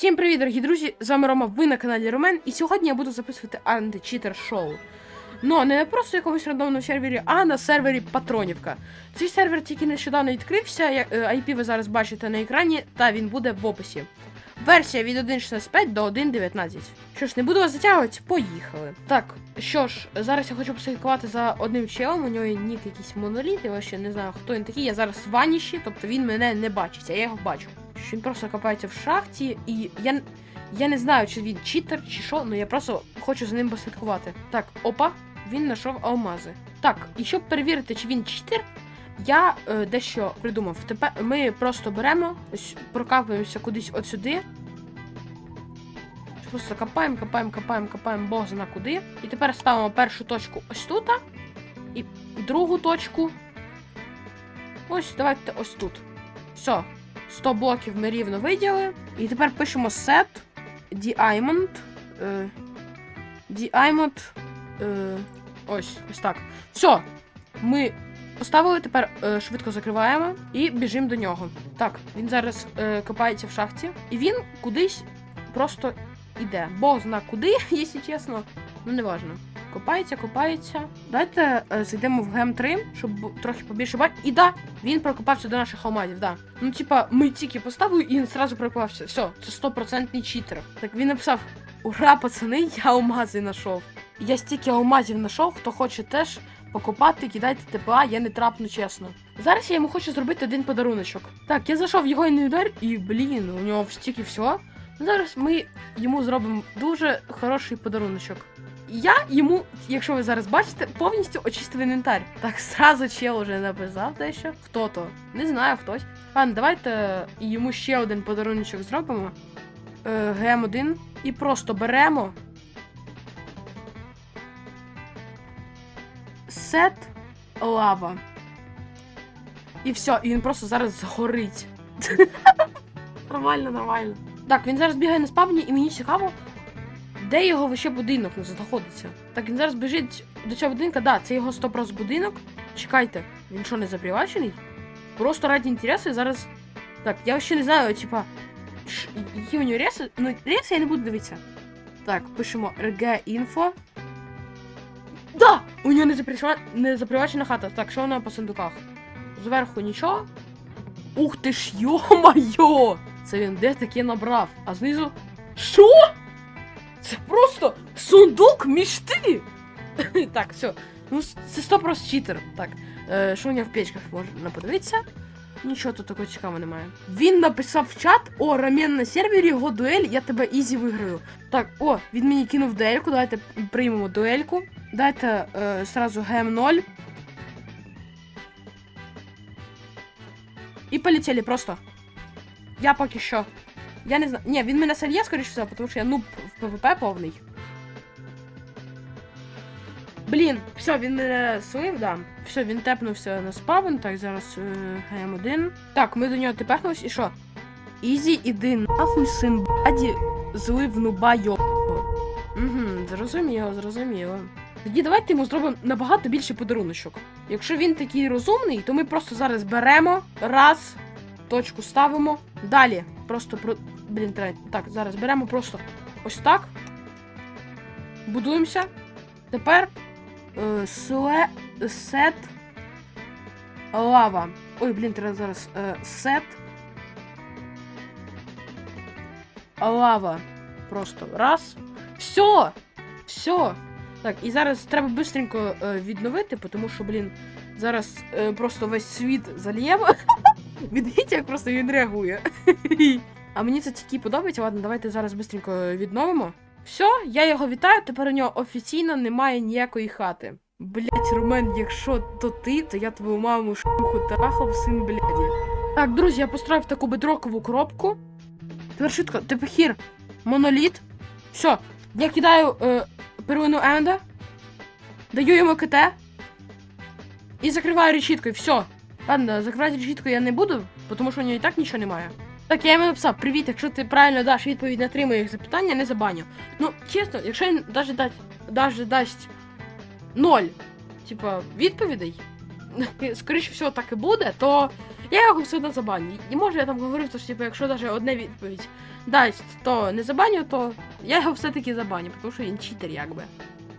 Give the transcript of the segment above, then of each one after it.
Всім привіт, дорогі друзі! З вами Рома, ви на каналі Ромен, і сьогодні я буду записувати античитер шоу. Ну, не на просто якомусь рандомному сервері, а на сервері Патронівка. Цей сервер тільки нещодавно відкрився, я- е, IP ви зараз бачите на екрані, та він буде в описі. Версія від 1.16.5 до 1.19. Що ж, не буду вас затягувати, поїхали. Так, що ж, зараз я хочу послідкувати за одним челом, у нього є нік якийсь моноліт, я ще не знаю, хто він такий. Я зараз в ваніші, тобто він мене не бачить, а я його бачу. Що Він просто копається в шахті, і я, я не знаю, чи він читер, чи що, але я просто хочу за ним послідкувати. Так, опа, він знайшов алмази. Так, і щоб перевірити, чи він читер, я е, дещо придумав. Тепер ми просто беремо, ось прокапуємося кудись от сюди. Просто копаємо, копаємо, копаємо, копаємо, бог зна куди. І тепер ставимо першу точку ось тут. І другу точку. Ось, давайте ось тут. Все. 100 блоків ми рівно виділи. І тепер пишемо set diamond. Е, diamond. Е, ось, ось так. Все. Ми поставили, тепер е, швидко закриваємо і біжимо до нього. Так, він зараз е, копається в шахті, і він кудись просто іде. Бог зна куди, якщо чесно. Ну, не важно. Копається, копається. Дайте е, зайдемо в гем 3, щоб трохи побільше бачити. І да, він прокопався до наших алмазів, да. Ну, типа, ми тільки поставили, і він зразу прокопався. Все, це стопроцентний читер. Так він написав: Ура, пацани, я алмази знайшов. Я стільки алмазів знайшов, хто хоче теж покопати, кидайте ТПА, я не трапну чесно. Зараз я йому хочу зробити один подаруночок. Так, я зайшов в його інвентар, і блін, у нього стільки всього. Зараз ми йому зробимо дуже хороший подаруночок. Я йому, якщо ви зараз бачите, повністю очистив інвентар. Так, зразу чел уже написав дещо. Хто то? Не знаю, хтось. Ладно, давайте йому ще один подаруночок зробимо. Е, ГМ1. І просто беремо. Сет лава. І все, і він просто зараз згорить. нормально, нормально. Так, він зараз бігає на спавні, і мені цікаво, де його ще будинок не знаходиться. Так, він зараз біжить до цього будинка. Да, це його 100% будинок. Чекайте, він що не запривачений? Просто раді інтересу зараз. Так, я ще не знаю, типа, які у нього реси. Ну, реси я не буду дивитися. Так, пишемо RG Info. Да! У нього не, заприва... не запривачена хата. Так, що вона по сундуках? Зверху нічого. Ух ти ж, йо-майо! Це він де таке набрав? А знизу. Що? Це просто сундук мішти! так, все. Ну, це 100% читер. Так. Е, що у нього в печках можна подивитися? Нічого тут такого цікавого немає. Він написав в чат: О, рамен на сервері, його дуель, я тебе ізі виграю. Так, о, він мені кинув дуельку, давайте приймемо дуельку. Дайте е, сразу гм 0. І полетіли просто. Я поки що. Я не знаю. Ні, він мене сольє, скоріше всього, тому що я нуб в ПВП повний. Блін, все, він мене слив, да. Все, він тепнувся на спавн. Так, зараз е, ГМ1. Так, ми до нього тепехнулись, і що? Ізі, іди нахуй, син баді, злив нуба йобого. Угу, зрозуміло, зрозуміло. Тоді давайте йому зробимо набагато більше подаруночок. Якщо він такий розумний, то ми просто зараз беремо, раз, точку ставимо. Далі. Просто про. Блін, треба. Так, зараз беремо просто ось так. Будуємося. Тепер е, сле, сет лава. Ой, блін, треба зараз. Е, сет. Лава. Просто раз. Все! Все! Так, і зараз треба бистренько е, відновити, тому що, блін, зараз е, просто весь світ зальємо. Віддивіться, як просто він реагує. А мені це тільки подобається. Ладно, давайте зараз бистренько відновимо. Все, я його вітаю. Тепер у нього офіційно немає ніякої хати. Блять, Румен, якщо то ти, то я твою маму шлюху трахав, син бляді. Так, друзі, я построїв таку бедрокову коробку. Тепер швидко, тепер моноліт. Все, я кидаю е, первину Енда, даю йому КТ і закриваю решіткою. Все. Ладно, закривати решіткою я не буду, тому що у нього і так нічого немає. Так, я йому написав, привіт, якщо ти правильно даш відповідь на три моїх запитання, не забаню. Ну, чесно, якщо він навіть дасть, даже дасть ноль, типа, відповідей, скоріше всього так і буде, то я його все одно забаню. І може я там говорив, що типу, якщо навіть одне відповідь дасть, то не забаню, то я його все-таки забаню, тому що він читер, якби.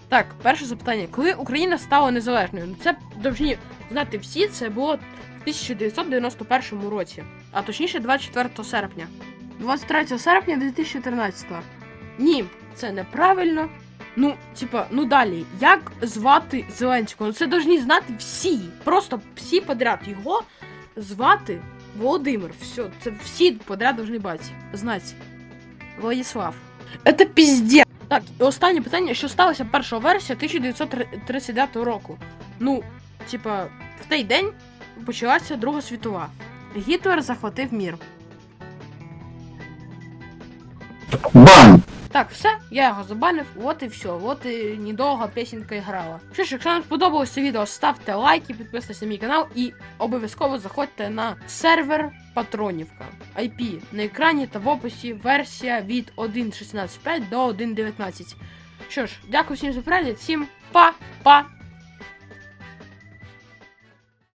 Так, перше запитання. Коли Україна стала незалежною? Ну це повинні знати всі, це було в 1991 році, а точніше 24 серпня. 23 серпня 2014. Ні, це неправильно. Ну, типа, ну далі, як звати Зеленського? Ну це повинні знати всі. Просто всі подряд його звати Володимир. Все, це всі подряд повинні бати. Знати. Владислав. Это піздець. Так, і останнє питання, що сталося 1 вересня 1939 року. Ну, типа, в той день почалася Друга світова. Гітлер захватив мір. Бан! Так, все, я його забанив, от і все, от і недовго пісенька грала. Що ж, якщо вам сподобалося відео, ставте лайки, підписуйтесь на мій канал і обов'язково заходьте на сервер Патронівка. IP на екрані та в описі версія від 1.16.5 до 1.19. Що ж, дякую всім за перегляд, всім па-па!